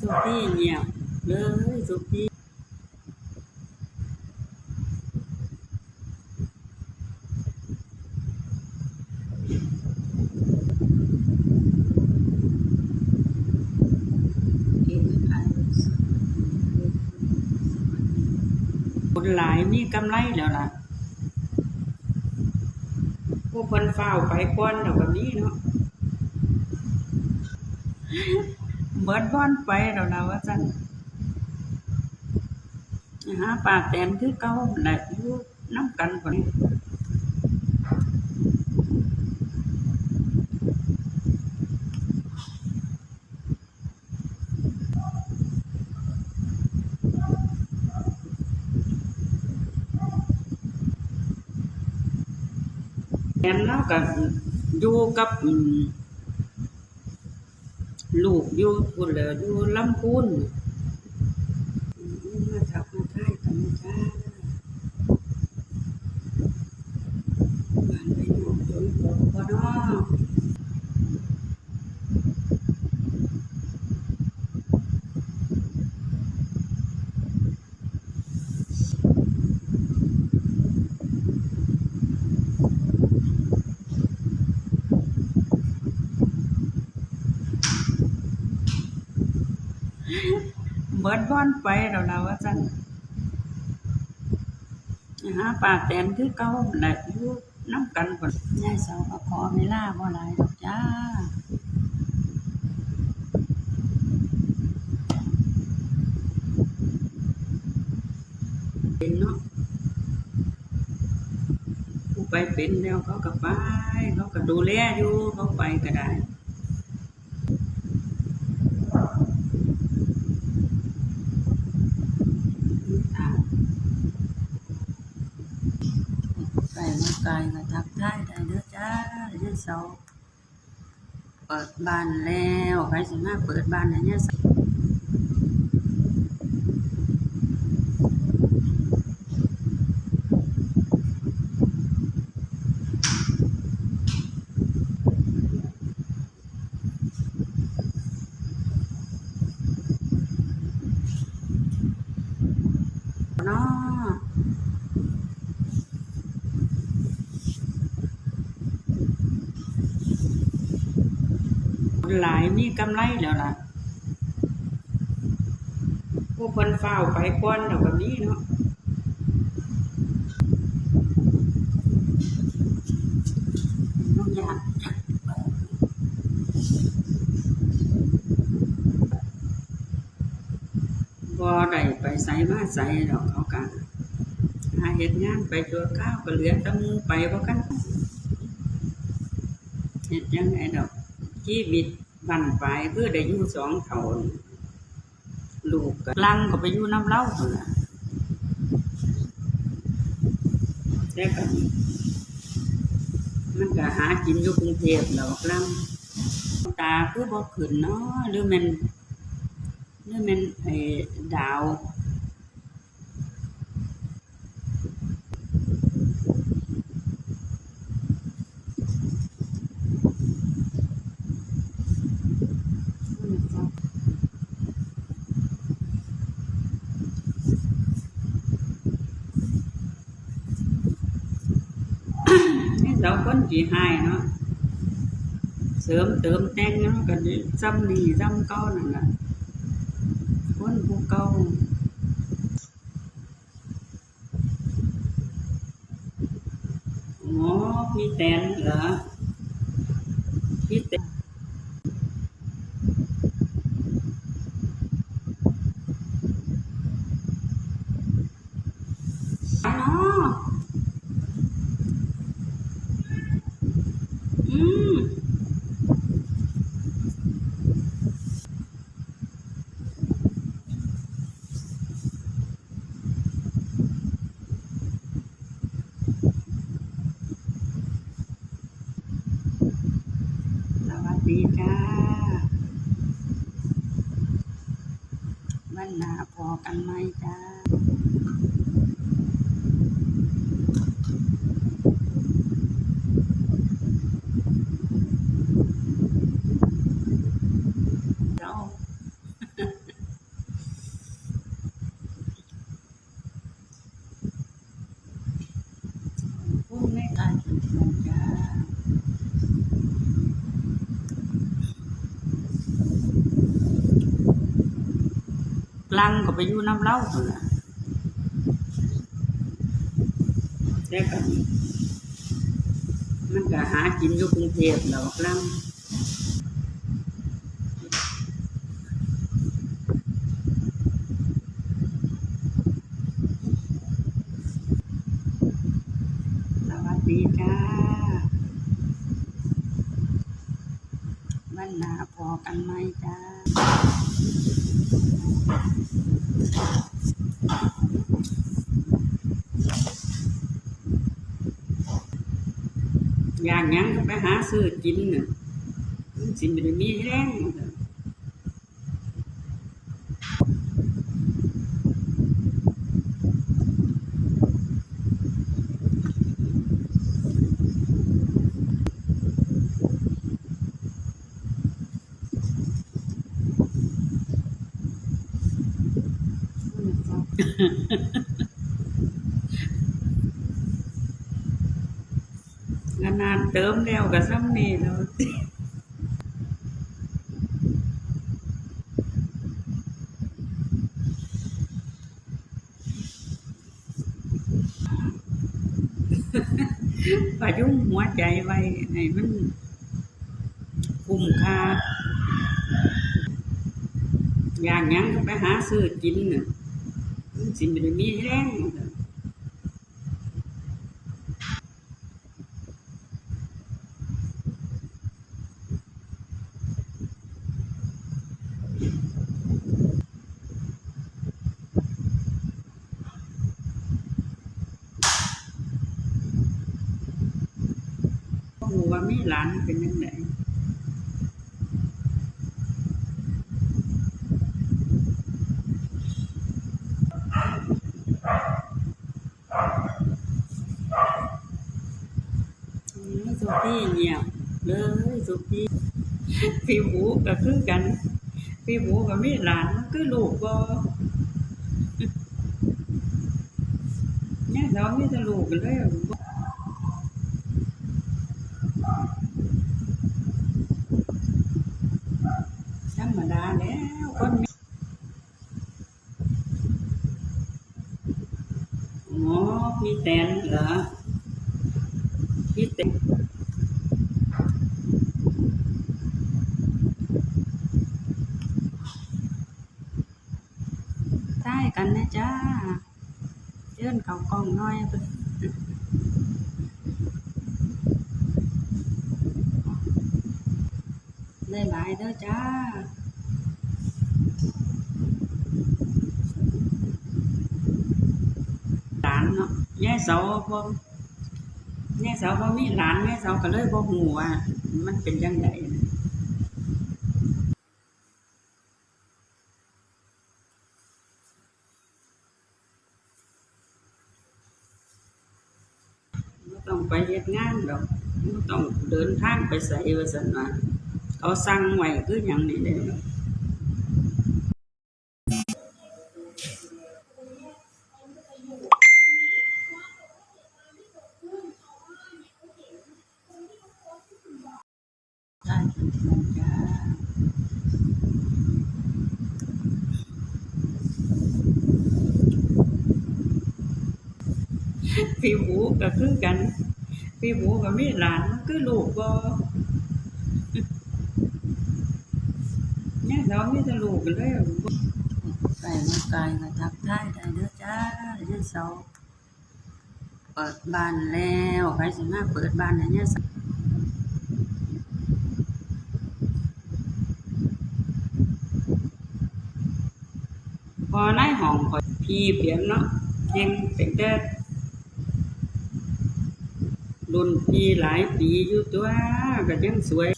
สุกี้เงียบเลยสุกี้คนหลายมีกำไรแล้วล่ะผู้เพิ่นเฝ้าไปก่อนแล้วก็มีเนาะ เบิดบ่อนไปแล้วล่ะว่าซั่นหาปากแตนคือเก่าแหละยู่นํกันพุ่นแตนเราก็อยู่กับ ลูกอยู่คนแหล้วอยู่ลำพูนมาทักมาทายกันนะจ้าบ้านไปอยู่จนปกบ่เนาะ บิดบ่อนไปแล้วล่ะว่าซั่นหาปากแตนคือเก่าแหละอยู่นํกันพุ่นยายเสาก็ขอเวลาบ่หลายดอกจ้าเป็นเนาะผู้ไปเป็นแล้วเขาก็ไป เขาก็ดูแลอยู่เขาไปก็ได้ ใส่มากายก็ทักทายได้เด้อจ้า เด้อเสาเปิดบ้านแล้วใครสิมาเปิดบ้านให้เนี่ยเสาเนาะ คนหลายมีกำไรแล้วล่ะ ผู้เพิ่นเฝ้าไปก่อนแล้วก็มีเนาะน้องยาบ่ได้ไปใส่มาใส่ดอกเขาก็หาเฮ็ดงานไปตัวข้าวก็เหลือต่หมู่ไปบ่กันเฮ็ดจังไงดอก ชีวิตบั้นปลายคือได้อยู่สองเท่าลูกกลังก็ไปอยู่น้ำเล่าพุ่นละแต่ก็มันก็หากินอยู่กรุงเทพแล้วลังตาคือบ่ขึ้นเนาะหรือม่นหรือม่นไอ้ดาว นี่เราคนจีหายเนาะเสริมเติมแต่งเนาะกันซ้ำนี่ซ้ำเก่านั่นแหละคนผู้เก่าอ๋อพี่แตนเหรอพี่แตนอ๋ออืม สวัส ดีจ้า วันหนาพอกันไหมจ้า ลังก็ไปอยู่น้ำเล่าคนละแต่ก็มันก็หากินอยู่กรุงเทพแล้วกลังสวัสดีจ้าวันหนาพอกันไหมจ้า อยากยังก็ไปหาซื้อกินน่ะมันสิไม่ได้มีแรง ขนาดเติมแล้วก็ซ้ำนี่แล้วประยุงหัวใจไว้ให้มันคุ้มค่าอยากยังก็ไปหาซื้อกินน่ะ สิไม่ได้มีแรงน่ะบ่รู้ว่ามีหลานเป็นจังไดอืมสุกี้เงียบเลย สุกี้พี่หมูก็คือกัน พี่หมูก็มีหลานคือลูกบ่เนี่ยเรามีแต่ลูกกันเลยธรรมดาแล้วคนมีอ๋อมีแตนเหรอพี่แตนใช่กันนะจ้า เดินเขากล้องน้อยไปได้หลายเด้อจ้าหลานเนาะยายเสาบ่ยายเสาบ่มีหลานยายเสาก็เลยบ่ฮู้ว่ามันเป็นจังไดบ่ต้อง ไปเฮ็ดงานดอกบ่ต้องเดินทางไปไสว่าซั่นว่าเขาสั่งไว้คือหยังนี่เด้อพี่หูก็คือกัน พี่หมูก็มีหลานคือลูกบ่เนี่ยเรามีแต่ลูกกันเลยไก่มากายก็ทักทายได้เด้อจ้าเดี๋ยวเสาร์เปิดบ้านแล้วใครสิมาเปิดบ้านเนี่ยเสาร์พอในห้องขอยพี่เปลี่ยนเนาะยังเป็นแต่ รุ่นพี่หลายปีอยู่ตัวก็ยังสวย